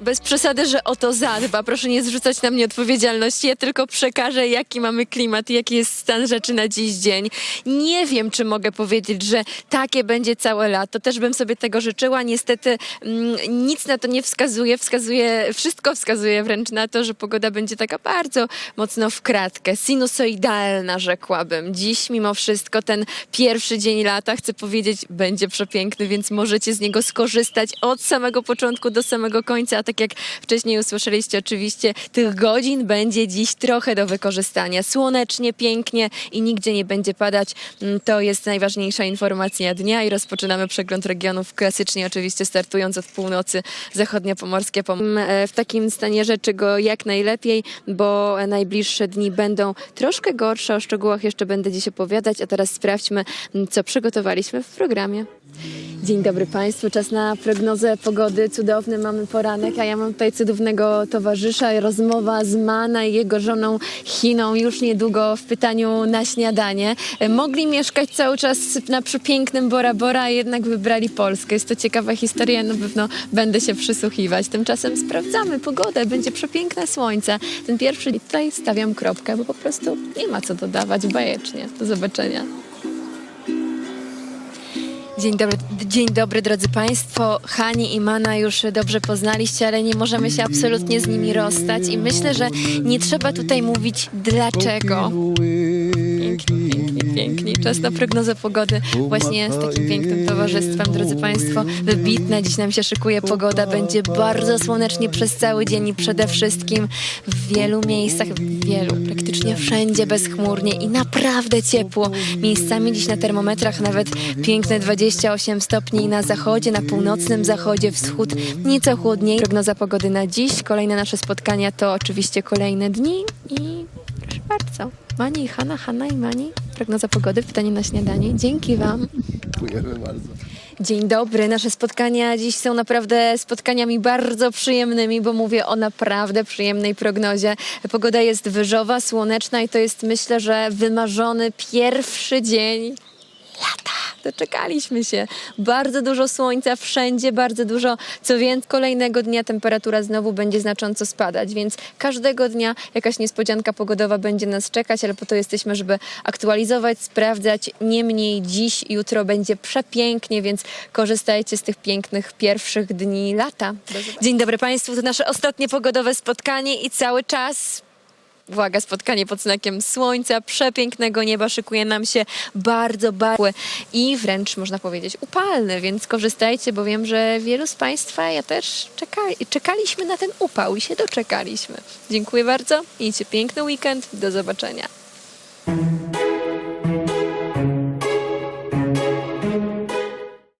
Bez przesady, że o to zadba. Proszę nie zrzucać na mnie odpowiedzialności. Ja tylko przekażę, jaki mamy klimat i jaki jest stan rzeczy na dziś dzień. Nie wiem, czy mogę powiedzieć, że takie będzie całe lato. Też bym sobie tego życzyła. Niestety mm, nic na to nie wskazuje. Wskazuje, wszystko wskazuje wręcz na to, że pogoda będzie taka bardzo mocno w kratkę. Sinusoidalna, rzekłabym. Dziś mimo wszystko ten pierwszy dzień lata, chcę powiedzieć, będzie przepiękny, więc możecie z niego skorzystać od samego początku do samego końca. A tak jak wcześniej usłyszeliście, oczywiście tych godzin będzie dziś trochę do wykorzystania. Słonecznie, pięknie i nigdzie nie będzie padać. Mm, To jest najważniejsza informacja dnia i rozpoczynamy przegląd regionów klasycznie, oczywiście startując od północy zachodniopomorskie. pom- e, W takim stanie rzeczy go jak najlepiej, bo najbliższe dni będą troszkę gorsze. O szczegółach jeszcze będę dziś opowiadać, a teraz sprawdźmy, co przygotowaliśmy w programie. Dzień dobry Państwu, czas na prognozę pogody. Cudowny mamy poranek, a ja mam tutaj cudownego towarzysza. Rozmowa z Mana i jego żoną Chiną już niedługo w pytaniu na śniadanie. Mogli mieszkać cały czas na przepięknym Bora Bora, a jednak wybrali Polskę. Jest to ciekawa historia, na pewno będę się przysłuchiwać. Tymczasem sprawdzamy pogodę, będzie przepiękne słońce. Ten pierwszy tutaj stawiam kropkę, bo po prostu nie ma co dodawać bajecznie. Do zobaczenia. Dzień dobry, dzień dobry drodzy Państwo. Hani i Mana już dobrze poznaliście, ale nie możemy się absolutnie z nimi rozstać i myślę, że nie trzeba tutaj mówić dlaczego. Pięknie, pięknie, pięknie. Czas na prognozę pogody właśnie z takim pięknym towarzystwem, drodzy Państwo. Wybitna dziś nam się szykuje pogoda. Będzie bardzo słonecznie przez cały dzień i przede wszystkim w wielu miejscach, w wielu, praktycznie wszędzie bezchmurnie i naprawdę ciepło. Miejscami dziś na termometrach nawet piękne 28 stopni na zachodzie, na północnym zachodzie, wschód nieco chłodniej. Prognoza pogody na dziś. Kolejne nasze spotkania to oczywiście kolejne dni i proszę bardzo. Mani i Hanna, Hanna i Mani. Prognoza pogody, pytanie na śniadanie. Dzięki Wam. Dziękujemy bardzo. Dzień dobry. Nasze spotkania dziś są naprawdę spotkaniami bardzo przyjemnymi, bo mówię o naprawdę przyjemnej prognozie. Pogoda jest wyżowa, słoneczna i to jest myślę, że wymarzony pierwszy dzień. Doczekaliśmy się. Bardzo dużo słońca wszędzie, bardzo dużo. Co więcej, kolejnego dnia temperatura znowu będzie znacząco spadać, więc każdego dnia jakaś niespodzianka pogodowa będzie nas czekać, ale po to jesteśmy, żeby aktualizować, sprawdzać. Niemniej dziś, jutro będzie przepięknie, więc korzystajcie z tych pięknych pierwszych dni lata. Dzień dobry Państwu, to nasze ostatnie pogodowe spotkanie i cały czas Uwaga, spotkanie pod znakiem słońca, przepięknego nieba szykuje nam się bardzo, bardzo i wręcz można powiedzieć upalny, więc korzystajcie, bo wiem, że wielu z Państwa, ja też czekali, czekaliśmy na ten upał i się doczekaliśmy. Dziękuję bardzo, miejcie piękny weekend, do zobaczenia.